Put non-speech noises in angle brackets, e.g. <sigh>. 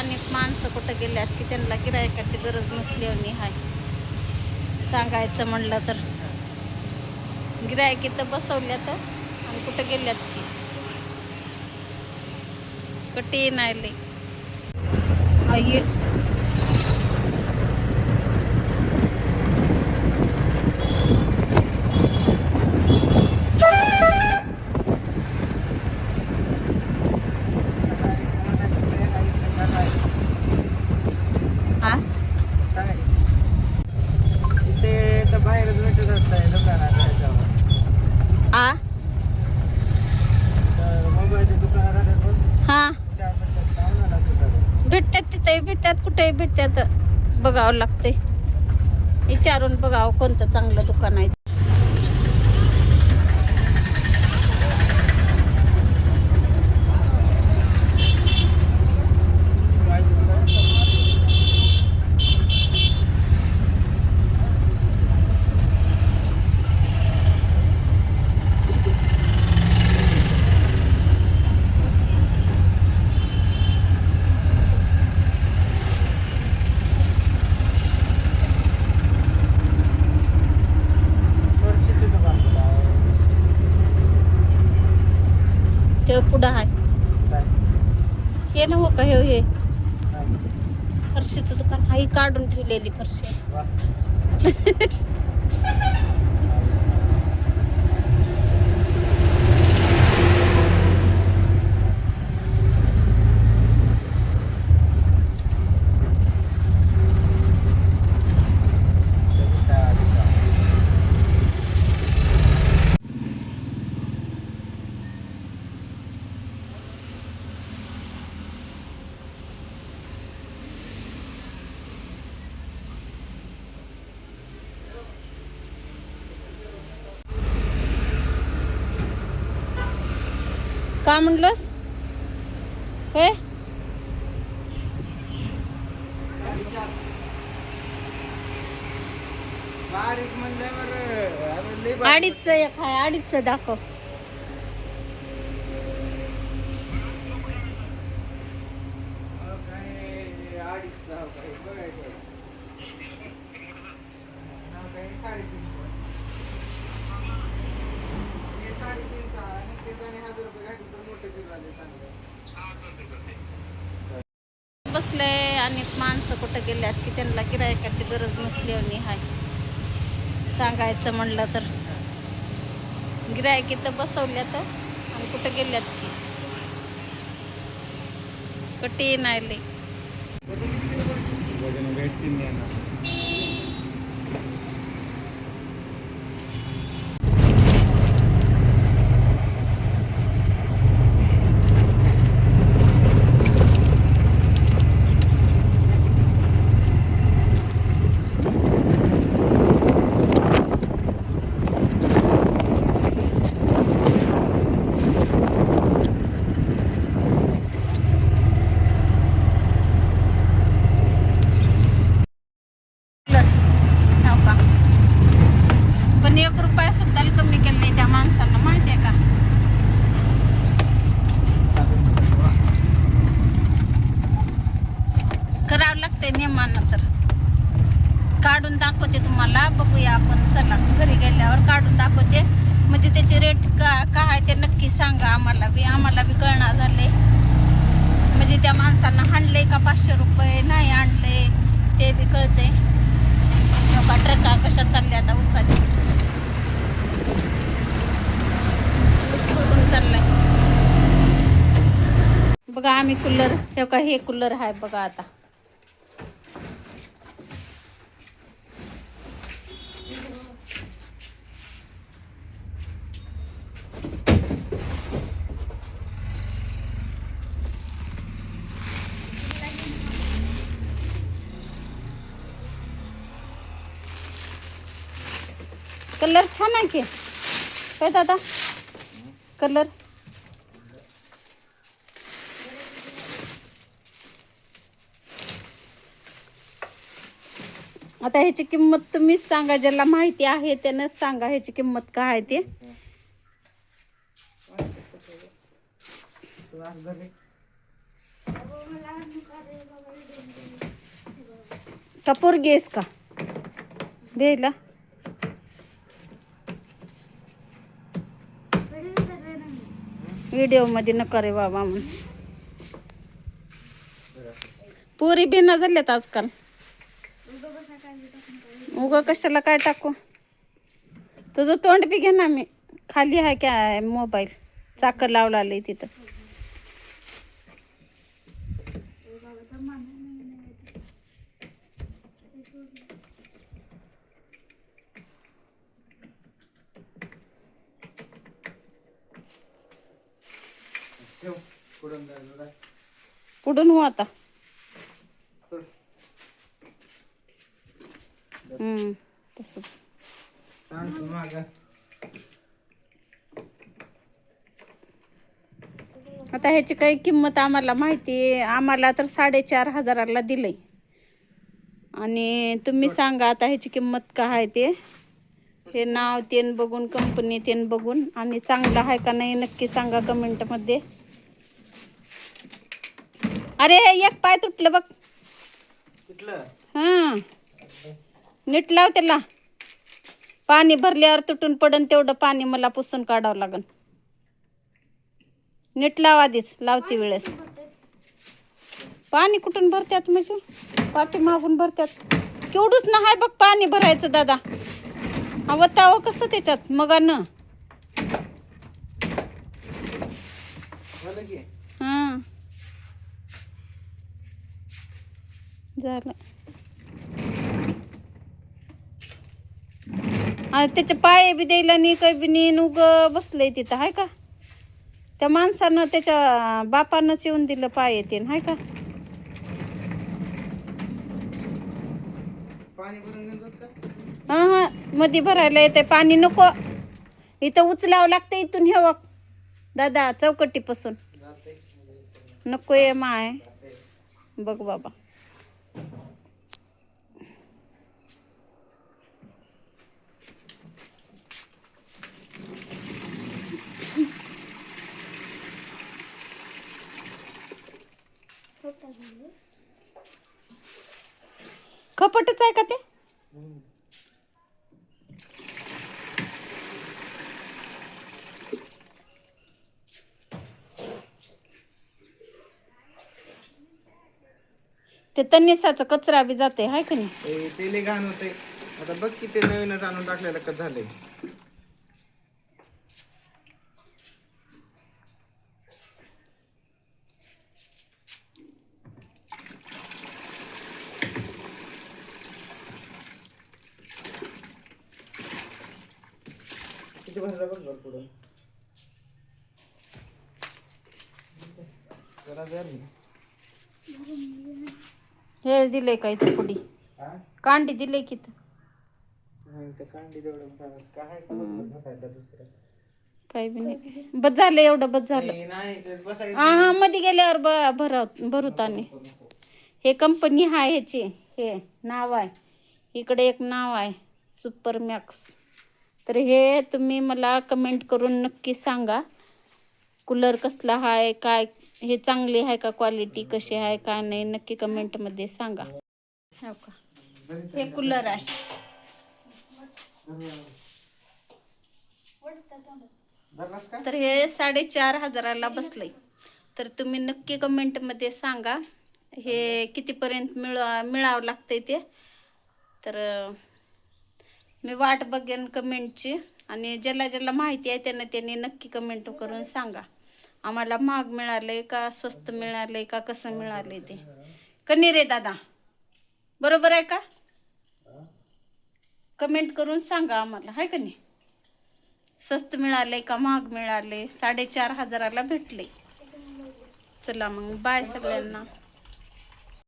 अनेक माणसं कुठं गेल्यात की त्यांना गिरायकाची गरज नसल्याने हाय. सांगायचं म्हणलं तर. गिरायक इथं बसवल्यात हो. आणि कुठं गेल्यात की? कठीण आहे लई. भेटते आता. बघावं लागते विचारून बघावं कोणतं चांगलं दुकान आहे माहिती तुला? फरशीचं दुकान तुला. ते पुढं आहे? हे ना हो का हे हे? फरशीचं दुकान हाही काढून ठेवलेली फरशी <laughs> का म्हणलंस? हे? अडीचचं एक आहे अडीचचं दाखव. अहो, बसले आणि माणसं कुठं गेल्यात की त्यांना गिरायकाची गरज नसली आणि हाय. सांगायचं म्हणलं तर. गिरायक इथं बसवल्या तर आणि कुठं गेल्यात की? कठीण आहे लई वजन भेटतील नाही ना. हो का पण एक रुपया सुद्धा कमी केले नाही त्या माणसांना माहिती आहे का? करावं लागतंय नियमानं तर. काढून दाखवते तुम्हाला बघूया आपण. चला घरी गेल्यावर काढून दाखवते. म्हणजे त्याचे रेट का काय आहे ते नक्की सांगा आम्हाला बी आम्हाला बी कळणार झाले म्हणजे त्या माणसांना आणले का पाचशे रुपये नाही आणले ते बी कळते का ट्रका कशा चालल्या आता उसाची ऊस करून चाललाय. बघा आम्ही कूलर हे का हे कूलर आहे बघा आता. कलर छान आहे की? काय दादा? कलर? आता ह्याची किंमत तुम्हीच सांगा ज्याला माहिती आहे त्यानंच सांगा ह्याची किंमत काय आहे ते. कपूर गेस का? भेला. व्हिडिओमध्ये का नका रे बाबा म्हणून. पुरी बिना झाल्यात आजकाल. उग कशाला काय टाकू? तुझं तोंड बी घे ना मी. खाली आहे काय मोबाईल? चाकर लावला तिथं. पुढून जायचं काय पुढून हो आता. हम्म तसं सांग तू मागं. आता ह्याची काही किंमत आम्हाला माहिती. आम्हाला तर साडेचार हजाराला दिलंय. आणि तुम्ही सांगा आता ह्याची किंमत काय आहे ते. हे नाव तेन बघून कंपनी तेन बघून. आणि चांगलं आहे का नाही नक्की सांगा कमेंटमध्ये अरे एक पाय तुटलं बघ. हां. नीट लाव त्याला. पाणी भरल्यावर तुटून पडन तेवढं पाणी मला पुसून काढावं लागन. नीट लाव आधीच लावते वेळेस. पाणी कुठून भरत्यात म्हणजे? पाठी मागून भरत्यात. केवढूच ना हाय बघ पाणी भरायचं दादा. हवं तावं कसं त्याच्यात? मग न हां. झालं. त्याचे पाय बी द्यायला नाही काही बी नाही उग बसलंय तिथं हाय का? त्या माणसानं त्याच्या बापानंच येऊन दिलं पाय येते हाय का? हां हां. मध्ये भरायला येते पाणी नको. इथं उचलावं लागतं इथून हे बघ. दादा चौकटीपासून. नको ये माय. बघ बाबा. खपटच आहे का ते? ते तन्निसाचा कचरा बी जाते हाय का नाही? ए, ते लय घाण होते आता बघ की ते नवीनच आणून टाकलेलं कसं झालंय. भरलं बघ पुढं? जरा जर हे दिलंय का इथं हा कांडी दिलंय की इथं? कांडी तेवढं. काय दुसरं. काही बी नाही. बस झालं एवढं बस झालं. हा हा मध्ये गेल्यावर ब भरत भरूताने हे कंपनी आहे ह्याची. हे नाव आहे. इकडे एक नाव आहे. सुपर मॅक्स तर हे तुम्ही मला कमेंट करून नक्की सांगा. कूलर कसला आहे काय हे चांगली आहे का क्वालिटी कशी आहे काय नाही नक्की कमेंटमध्ये सांगा. हो का? हे कूलर आहे. तर हे साडेचार हजाराला बसलंय. तर तुम्ही नक्की कमेंटमध्ये सांगा. हे कितीपर्यंत मिळ मिळावं लागतंय ते? तर मी वाट बघेन कमेंटची आणि ज्याला ज्याला माहिती आहे त्यांना त्यांनी नक्की कमेंट करून सांगा. आम्हाला महाग मिळालंय का स्वस्त मिळालंय का कसं मिळालंय ते? कनी रे दादा बरोबर आहे का? कमेंट करून सांगा आम्हाला आहे का नाही स्वस्त मिळाले का महाग मिळाले साडेचार हजाराला भेटले चला मग बाय सगळ्यांना.